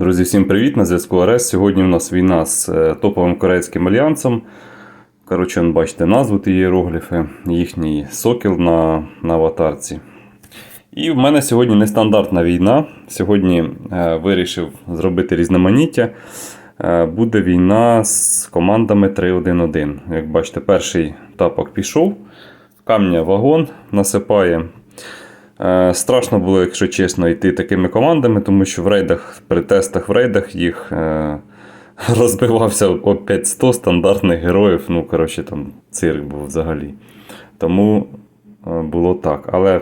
Друзі, всім привіт! На зв'язку Арес. Сьогодні у нас війна з е, топовим корейським альянсом. Коротше, бачите назву ті іерогліфи, їхній сокіл на, на аватарці. І в мене сьогодні нестандартна війна. Сьогодні е, вирішив зробити різноманіття. Е, буде війна з командами 3-1-1. Як бачите, перший тапок пішов. Камня вагон насипає. Е, Страшно було, якщо чесно, йти такими командами, тому що в рейдах, при тестах в рейдах їх е, розбивався о 500 стандартних героїв. Ну, коротше, там цирк був взагалі. Тому е, було так. Але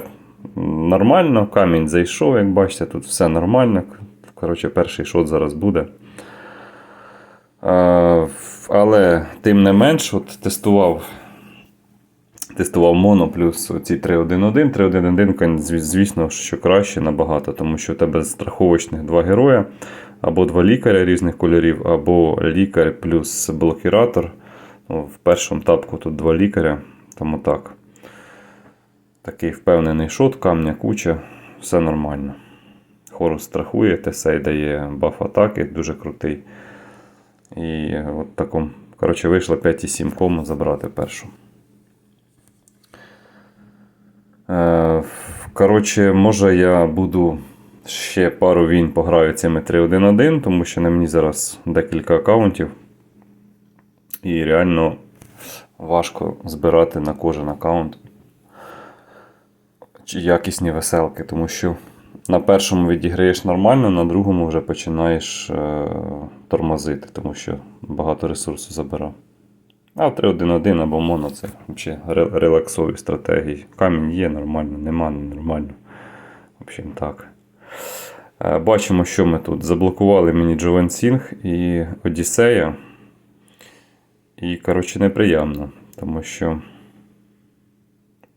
нормально, камінь зайшов, як бачите, тут все нормально. Коротше, перший шот зараз буде. Але тим не менш, от тестував тестував моно плюс ці 3.1.1. 3.1.1, звісно, що краще набагато, тому що у тебе страховочних два героя, або два лікаря різних кольорів, або лікар плюс блокіратор. Ну, В першому тапку тут два лікаря, тому так. Такий впевнений шот, камня куча, все нормально. Хорус страхує, Тесей дає баф атаки, дуже крутий. І от таком. Коротше, вийшло 5,7 кому забрати першу. Е, Коротше, може я буду ще пару війн пограю цими 3-1-1, тому що на мені зараз декілька аккаунтів. І реально важко збирати на кожен аккаунт якісні веселки, тому що на першому відіграєш нормально, на другому вже починаєш е, тормозити, тому що багато ресурсу забирав. А в 3-1-1 або моно це взагалі релаксові стратегії. Камінь є нормально, нема нормально. В общем, так. Е, Бачимо, що ми тут. Заблокували мені Джовен Сінг і Одіссея. І, коротше, неприємно, тому що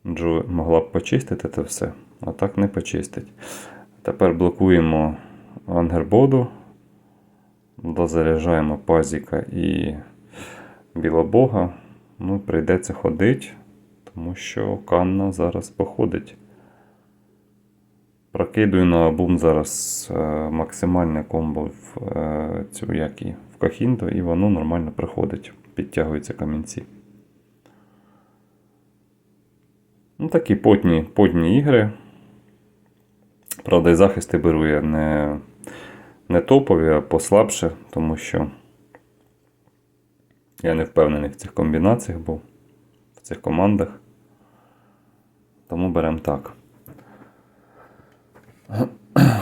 Джо могла б почистити це все, а так не почистить. Тепер блокуємо Ангербоду, дозаряджаємо пазіка і Білобога. Ну, прийдеться ходити, тому що Канна зараз походить. Прокидую на бум зараз е, максимальне комбо в е, цю як і, в Кахінто, і воно нормально проходить. Підтягуються камінці. Ну, такі потні, потні ігри. Правда, і захисти беру я не, не топові, а послабше, тому що я не впевнений в цих комбінаціях був, в цих командах. Тому беремо так.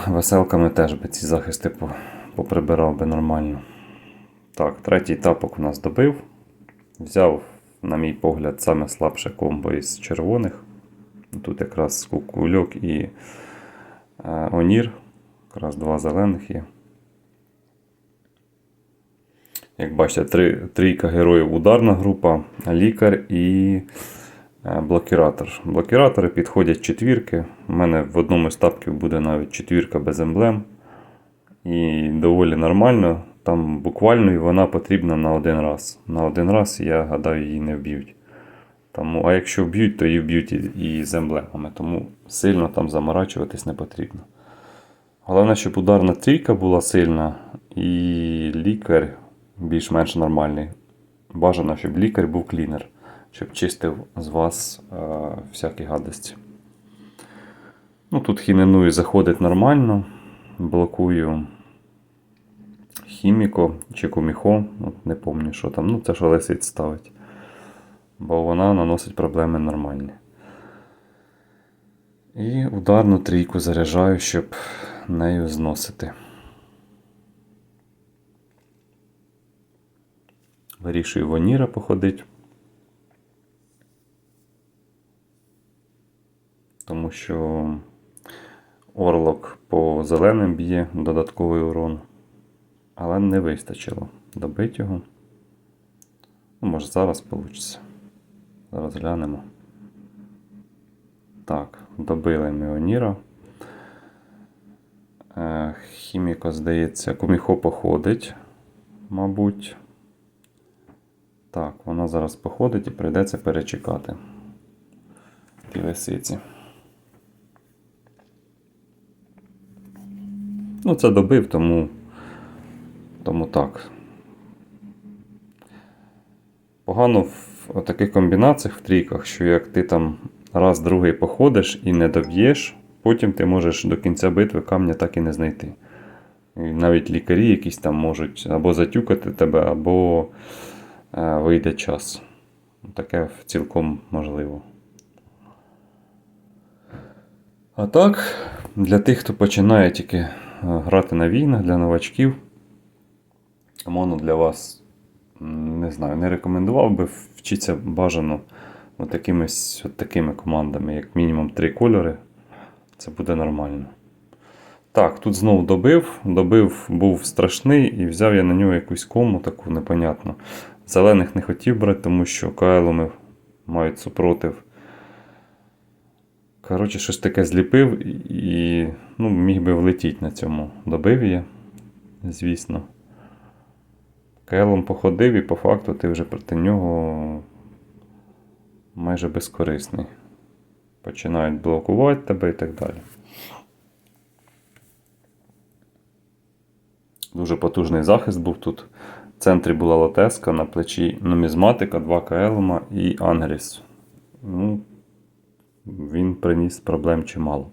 Веселками теж би ці захисти поприбирав би нормально. Так, третій тапок у нас добив. Взяв, на мій погляд, саме слабше комбо із червоних. Тут якраз кукульок і е, Онір. Якраз два зелених є. Як бачите, три, трійка героїв ударна група, лікар і е, блокіратор. Блокіратори підходять четвірки. У мене в одному з тапків буде навіть четвірка без емблем. І доволі нормально. Там буквально вона потрібна на один раз. На один раз, я гадаю, її не вб'ють. Тому, а якщо вб'ють, то її вб'ють і з емблемами. Тому сильно там заморачуватись не потрібно. Головне, щоб ударна трійка була сильна, і лікар більш-менш нормальний. Бажано, щоб лікар був клінер, щоб чистив з вас е, всякі гадості. Ну, тут хіненую заходить нормально. Блокую хіміко чи коміхо, от не пам'ятаю, що там. Ну, це що лисиць ставить. Бо вона наносить проблеми нормальні. І ударну трійку заряджаю, щоб нею зносити. Вирішую Воніра походить. Тому що Орлок по зеленим б'є додатковий урон. Але не вистачило добити його. Ну, може зараз вийде. Зараз глянемо. Так, добили ми Оніра. Е, Хіміко, здається, Куміхо походить, мабуть. Так, вона зараз походить і прийдеться перечекати. Ті лисиці. Ну, це добив, тому Тому так. Погано в таких комбінаціях в трійках, що як ти там раз другий походиш і не доб'єш, потім ти можеш до кінця битви камня так і не знайти. І навіть лікарі якісь там можуть або затюкати тебе, або вийде час. Таке цілком можливо. А так, для тих, хто починає тільки е, грати на війнах, для новачків, моно для вас, не знаю, не рекомендував би вчитися бажано от якимись от такими командами, як мінімум три кольори. Це буде нормально. Так, тут знову добив. Добив був страшний і взяв я на нього якусь кому таку непонятну. Зелених не хотів брати, тому що кайломи мають супротив. Коротше, щось таке зліпив і ну, міг би влетіти на цьому. Добив я, звісно. Кайлом походив і по факту ти вже проти нього майже безкорисний. Починають блокувати тебе і так далі. Дуже потужний захист був тут. В центрі була лотеска, на плечі нумізматика, 2 кайлома і Ангріс. Ну, він приніс проблем чимало.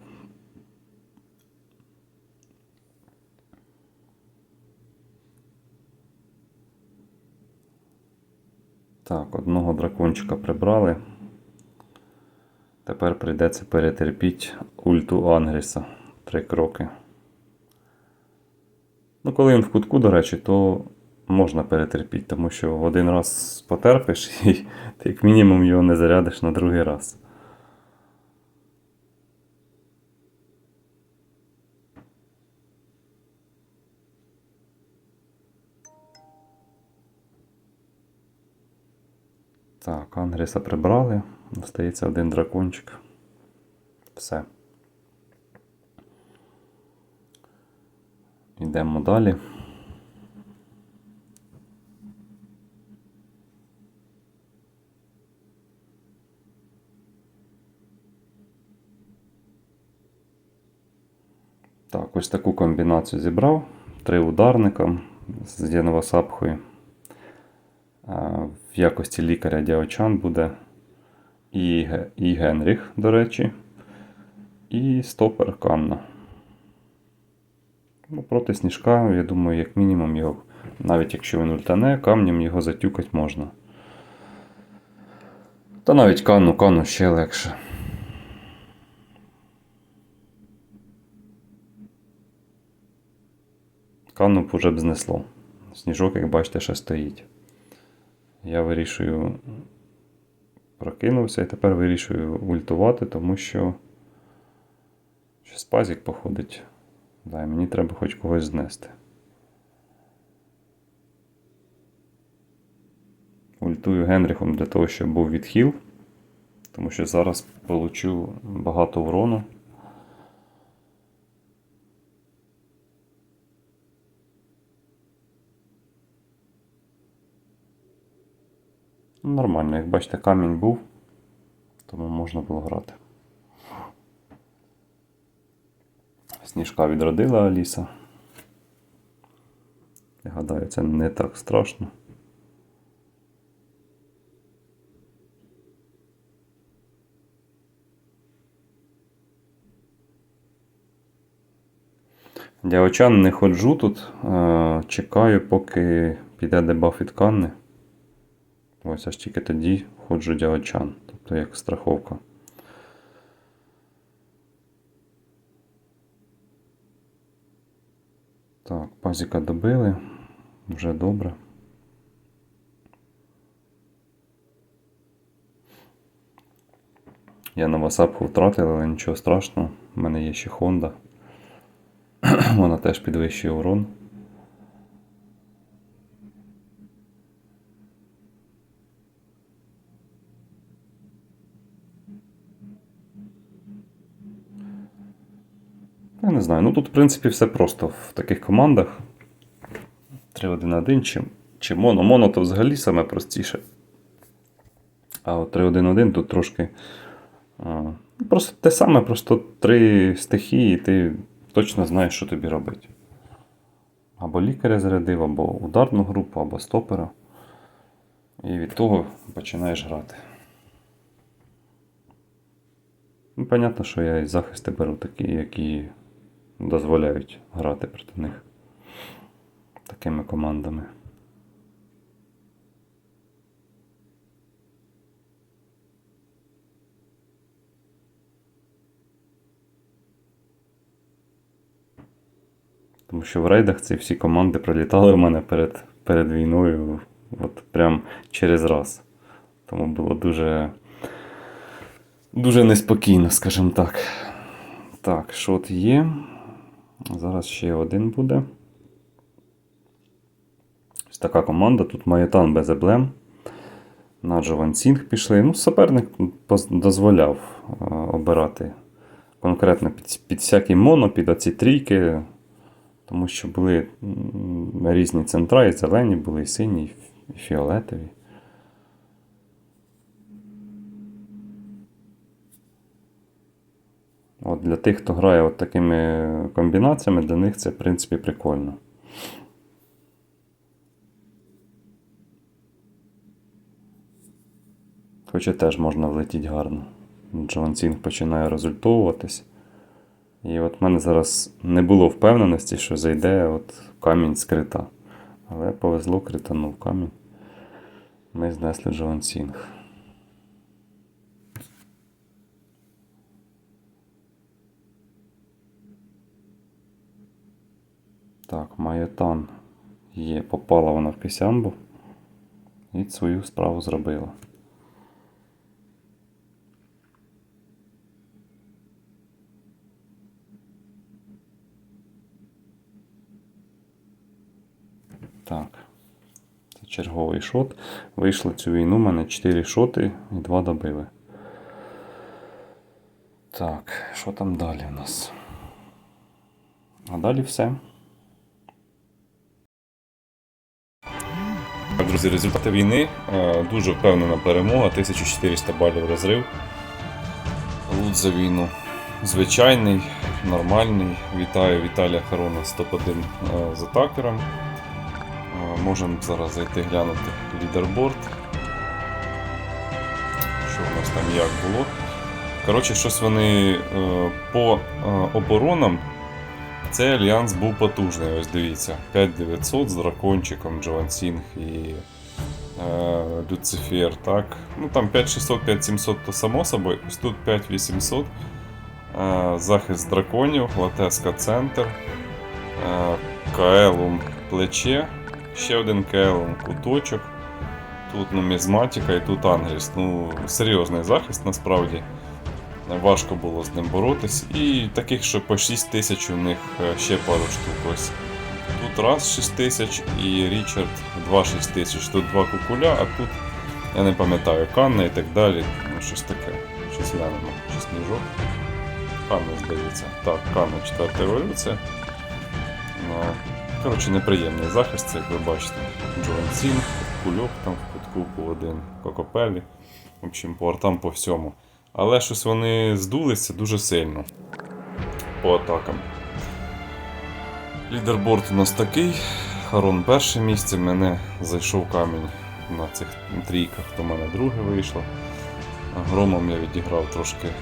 Так, одного дракончика прибрали. Тепер прийдеться перетерпіти ульту Ангріса. Три кроки. Ну, коли він в кутку, до речі, то можна перетерпіти, тому що один раз потерпиш і ти як мінімум його не зарядиш на другий раз. Так, Ангріса прибрали. Остається один дракончик. Все. Йдемо далі. Так, ось таку комбінацію зібрав. Три ударника з Єновасапхою. В якості лікаря Діочан буде і Генріх, до речі, і стопер Канна. Ну, проти сніжка, я думаю, як мінімум його, навіть якщо він ультане, камнем його затюкати можна. Та навіть канну, канну ще легше. Канну б уже б знесло. Сніжок, як бачите, ще стоїть. Я вирішую. Прокинувся і тепер вирішую ультувати, тому що. Щось пазік походить. Да, мені треба хоч когось знести. Ультую Генріхом для того, щоб був відхил. Тому що зараз получу багато урону. Ну, Нормально, як бачите, камінь був, тому можна було грати. Сніжка відродила Аліса. Я гадаю, це не так страшно. Діочан не ходжу тут, чекаю, поки піде дебаф від Канни. Ось аж тільки тоді ходжу діочан, тобто як страховка. Так, пазіка добили. Вже добре. Я на васапку втратив, але нічого страшного. У мене є ще Honda. Вона теж підвищує урон. Я не знаю. Ну тут, в принципі, все просто в таких командах. 3-1-1 чи, чи моно. Моно то взагалі саме простіше. А от 3-1-1 тут трошки. А, ну, просто те саме, просто три стихії, і ти точно знаєш, що тобі робити. Або лікаря зарядив, або ударну групу, або стопера. І від того починаєш грати. Ну, понятно, що я і захисти беру такі, які дозволяють грати проти них такими командами. Тому що в рейдах ці всі команди пролітали в мене перед, перед війною от прям через раз. Тому було дуже, дуже неспокійно, скажімо так. Так, шот є. Зараз ще один буде. Ось така команда. Тут Маєтан без еблем. На Джован Сінг пішли. Ну, суперник дозволяв е, обирати конкретно під, під всякі моно, під оці трійки. Тому що були різні центра, і зелені були, і сині, і фіолетові. От для тих, хто грає от такими комбінаціями, для них це, в принципі, прикольно. Хоча теж можна влетіти гарно. Джон Цінг починає результовуватись. І от в мене зараз не було впевненості, що зайде от камінь з крита. Але повезло, кританув камінь. Ми знесли Джон Так, Майотан є, попала вона в пісямбу і свою справу зробила. Так. Це черговий шот. Вийшло цю війну, у мене 4 шоти і 2 добили. Так, що там далі у нас? А далі все. Так, друзі, результати війни. Е, Дуже впевнена перемога. 1400 балів розрив. Лут за війну. Звичайний, нормальний. Вітаю Віталія Харона з топ-1 е, з атакером. Е, Можемо зараз зайти глянути лідерборд. Що у нас там як було. Коротше, щось вони по оборонам. Цей альянс був потужний, ось дивіться. 5900 з дракончиком, Джован Сінг і е, Люцифер, так. Ну там 5600, 5700 то само собою, ось тут 5800. Е, захист драконів, Латеска центр, е, Каелум плече, ще один Каелум куточок. Тут нумізматика і тут Ангріс. Ну, серйозний захист насправді. Важко було з ним боротись. І таких, що по 6 тисяч у них е, ще пару штук. Ось. Тут раз 6 тисяч і Річард 2 6 тисяч. Тут два кукуля, а тут, я не пам'ятаю, Канна і так далі. Ну, щось таке. Щось глянемо. Чи сніжок. Канна, здається. Так, Канна, четверта еволюція. Ну, Коротше, неприємний захист, це, як ви бачите. Джоан Сін, кульок там в кутку по один, Кокопелі. В общем, по артам по всьому. Але щось вони здулися дуже сильно по атакам. Лідерборд у нас такий. Харон перше місце, мене зайшов камінь на цих трійках, то в мене друге вийшло. Громом я відіграв трошки е,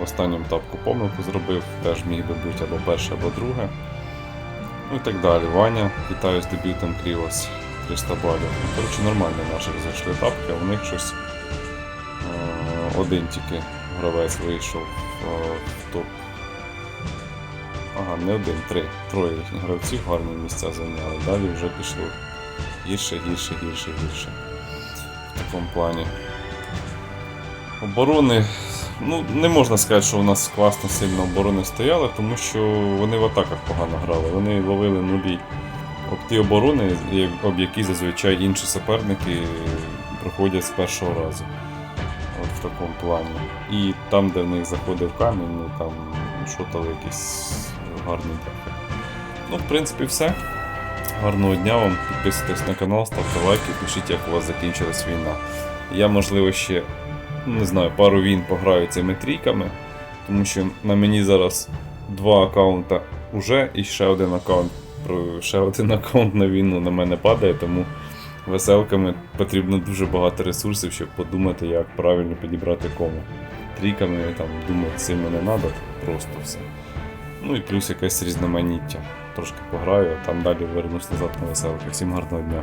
в останньому тапку помилку зробив, теж міг би бути або перше, або друге. Ну і так далі. Ваня, вітаю з дебютом Крівос 300 балів. Ну, коротше, нормально наших зайшли тапки, а у них щось один тільки гравець вийшов е, в топ. Ага, не один, три. Троє гравців гарні місця зайняли. Далі вже пішло гірше, гірше, гірше, гірше. В такому плані. Оборони. Ну, не можна сказати, що у нас класно сильно оборони стояли, тому що вони в атаках погано грали. Вони ловили нулі об ті оборони, об які зазвичай інші суперники проходять з першого разу. В такому плані. І там, де в них заходив камінь, ну там шотали якісь гарні дефи. Ну, в принципі, все. Гарного дня вам. Підписуйтесь на канал, ставте лайки, пишіть, як у вас закінчилась війна. Я, можливо, ще не знаю, пару він пограю цими трійками, тому що на мені зараз два аккаунта уже і ще один аккаунт ще один аккаунт на війну на мене падає, тому веселками потрібно дуже багато ресурсів, щоб подумати, як правильно підібрати кому. Трійками там думати сильно не треба, просто все. Ну і плюс якесь різноманіття. Трошки пограю, а там далі вернусь назад на веселки. Всім гарного дня.